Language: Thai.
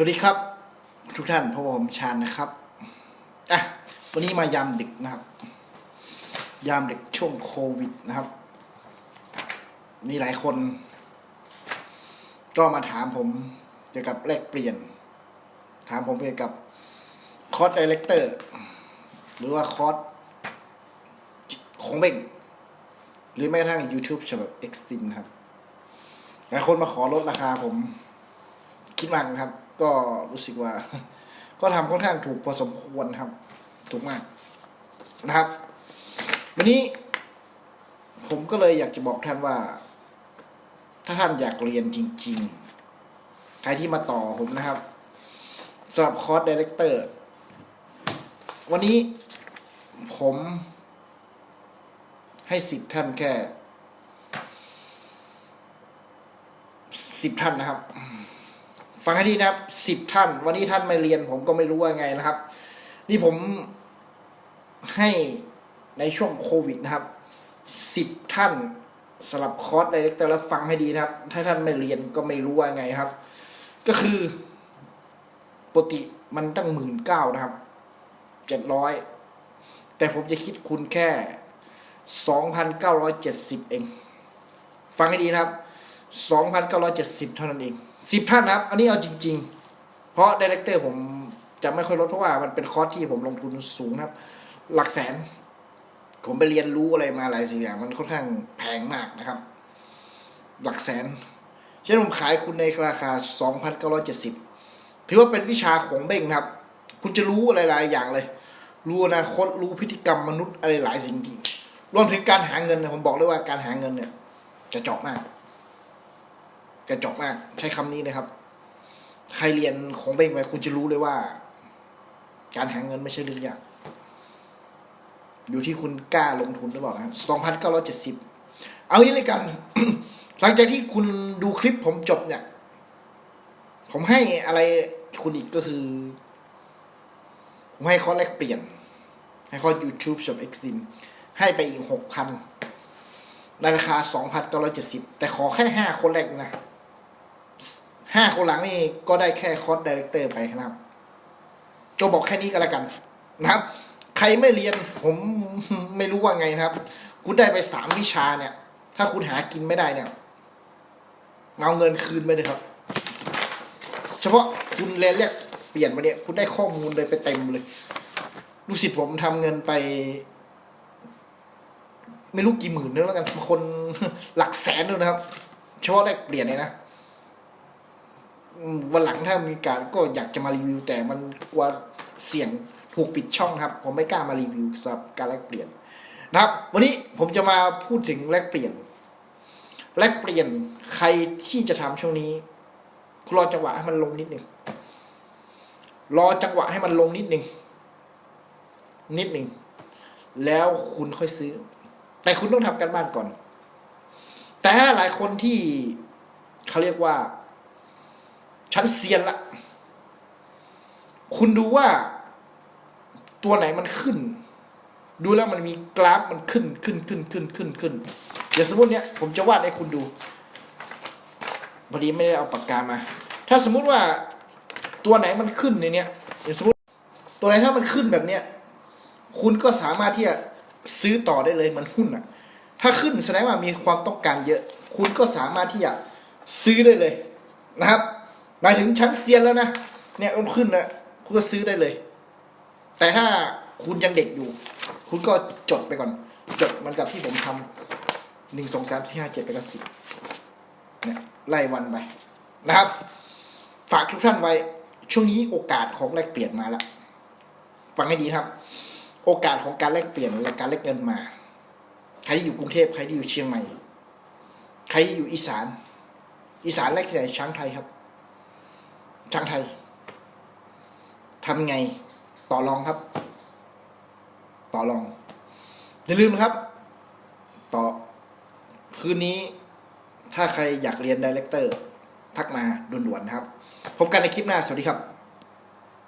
สวัสดีครับ ทุกท่านพบกับผมชาญนะครับอะวันนี้มายามดึกนะครับ ยามดึกช่วงโควิดนะครับ มีหลายคน ก็มาถามผมเกี่ยวกับแลกเปลี่ยน ถามผมเกี่ยวกับคอร์สดีเลกเตอร์ หรือว่าคอร์สของเบ่ง หรือแม้กระทั่ง YouTube ฉบับ Extreme นะครับ หลายคนมาขอลดราคาผมคิดมากครับ ก็รู้สึกว่า ก็ทำค่อนข้างถูกพอสมควรครับ ถูกมากนะครับ วันนี้ ผมก็เลยอยากจะบอกท่านว่า ถ้าท่านอยากเรียนจริง ๆ ใครที่มาต่อผมนะครับสำหรับคอร์สดีเลกเตอร์วันนี้ผม ให้สิทธิ์ท่านแค่สิบท่านนะครับ ฟังให้ดีนะครับสิบท่าน วันนี้ท่านไม่เรียน ผมก็ไม่รู้ว่าไงนะครับ นี่ผมให้ในช่วงโควิดนะครับสิบท่านสำหรับคอร์สดีเลกเตอร์แล้วฟังให้ดีนะครับ ถ้าท่านไม่เรียนก็ไม่รู้ว่าไงครับ ก็คือปกติมันตั้งหมื่นเก้านะครับเจ็ดร้อยแต่ผมจะคิดคุณแค่สองพันเก้าร้อยเจ็ดสิบเอง ฟังให้ดีนะครับ2,970เท่านั้นเอง 10ท่านนะครับ อันนี้เอาจริง ๆ เพราะดีเลกเตอร์ผมจะไม่ค่อยลดเพราะว่ามันเป็นคอร์สที่ผมลงทุนสูงนะครับ หลักแสน ผมไปเรียนรู้อะไรมาหลายสิ่งอย่างมันค่อนข้างแพงมากนะครับ หลักแสน เช่นผมขายคุณในราคา 2,970 ถือว่าเป็นวิชาของเบ้งครับ คุณจะรู้อะไรหลายอย่างเลย รู้อนาคตรู้พฤติกรรมมนุษย์อะไรหลายสิ่งจริงรวมถึงการหาเงินผมบอกเลยว่าการหาเงินเนี่ย จะเจาะมาก กระจอกมากใช้คำนี้นะครับ ใครเรียนของเบ้งไปคุณจะรู้เลยว่า การหาเงินไม่ใช่เรื่องยาก อยู่ที่คุณกล้าลงทุนหรือเปล่านะสองพันเก้าร้อยเจ็ดสิบเอางี้เลยกัน หลังจากที่คุณดูคลิปผมจบเนี่ย ผมให้อะไรคุณอีกก็คือ ผมให้ข้อแรกเปลี่ยน ให้ข้อ YouTube ชม Exim ให้ไปอีกหกพันในราคาสองพันเก้าร้อยเจ็ดสิบแต่ขอแค่ห้าคนแรกนะ ห้าคนหลังนี่ก็ได้แค่คอร์สดีเลกเตอร์ไปนะครับก็บอกแค่นี้ก็แล้วกันนะครับ ใครไม่เรียนผมไม่รู้ว่าไงนะครับ คุณได้ไปสามวิชาเนี่ย ถ้าคุณหากินไม่ได้เนี่ยเอาเงินคืนไปเลยครับ เฉพาะคุณเรียนเรียกเปลี่ยนมาเนี่ยคุณได้ข้อมูลเลยไปเต็มเลยลูกศิษย์ผมทำเงินไป ไม่รู้กี่หมื่นนื้อแล้วกันบางคนหลักแสนด้วยนะครับ เฉพาะแรกเปลี่ยนเนี่ยนะ วันหลังถ้ามีการก็อยากจะมารีวิว แต่มันกลัวเสี่ยงถูกปิดช่องครับ ผมไม่กล้ามารีวิวสำหรับการแลกเปลี่ยนนะครับ วันนี้ผมจะมาพูดถึงแลกเปลี่ยน แลกเปลี่ยนใครที่จะทำช่วงนี้รอจังหวะให้มันลงนิดหนึ่งรอจังหวะให้มันลงนิดหนึ่งนิดหนึ่งแล้วคุณค่อยซื้อ แต่คุณต้องทำการบ้านก่อน แต่หลายคนที่เขาเรียกว่า ชั้นเซียนละ คุณดูว่าตัวไหนมันขึ้น ดูแล้วมันมีกราฟมันขึ้นขึ้นขึ้นขึ้นขึ้นขึ้นเดี๋ยวสมมติเนี้ยผมจะวาดให้คุณดูพอดีไม่ได้เอาปากกามา ถ้าสมมุติว่าตัวไหนมันขึ้นในเนี้ยเดี๋ยวสมมติตัวไหนถ้ามันขึ้นแบบเนี้ย คุณก็สามารถที่จะซื้อต่อได้เลยมันหุ้นอะ ถ้าขึ้นแสดงว่ามีความต้องการเยอะ คุณก็สามารถที่จะซื้อได้เลยนะครับ หมายถึงชั้นเซียนแล้วนะเนี่ยมันขึ้นนะคุณก็ซื้อได้เลย แต่ถ้าคุณยังเด็กอยู่ คุณก็จดไปก่อน จดเหมันกับที่ผมทำหนึ่งสองสามสี่ห้าเจ็ดแปดเก้าสิบเนี่ยไล่วันไปนะครับ ฝากทุกท่านไว้ ช่วงนี้โอกาสของแลกเปลี่ยนมาแล้วฟังให้ดีครับ โอกาสของการแลกเปลี่ยนและการแลกเงินมา ใครที่อยู่กรุงเทพใครที่อยู่เชียงใหม่ ใครที่อยู่อีสาน อีสานแรกที่ไหนช้างไทยครับ ช่างไทยทำไงต่อรองครับ ต่อรอง อย่าลืมนะครับ ต่อคืนนี้ ถ้าใครอยากเรียนดีเลกเตอร์ ทักมาด่วนๆนะครับ พบกันในคลิปหน้า สวัสดีครับ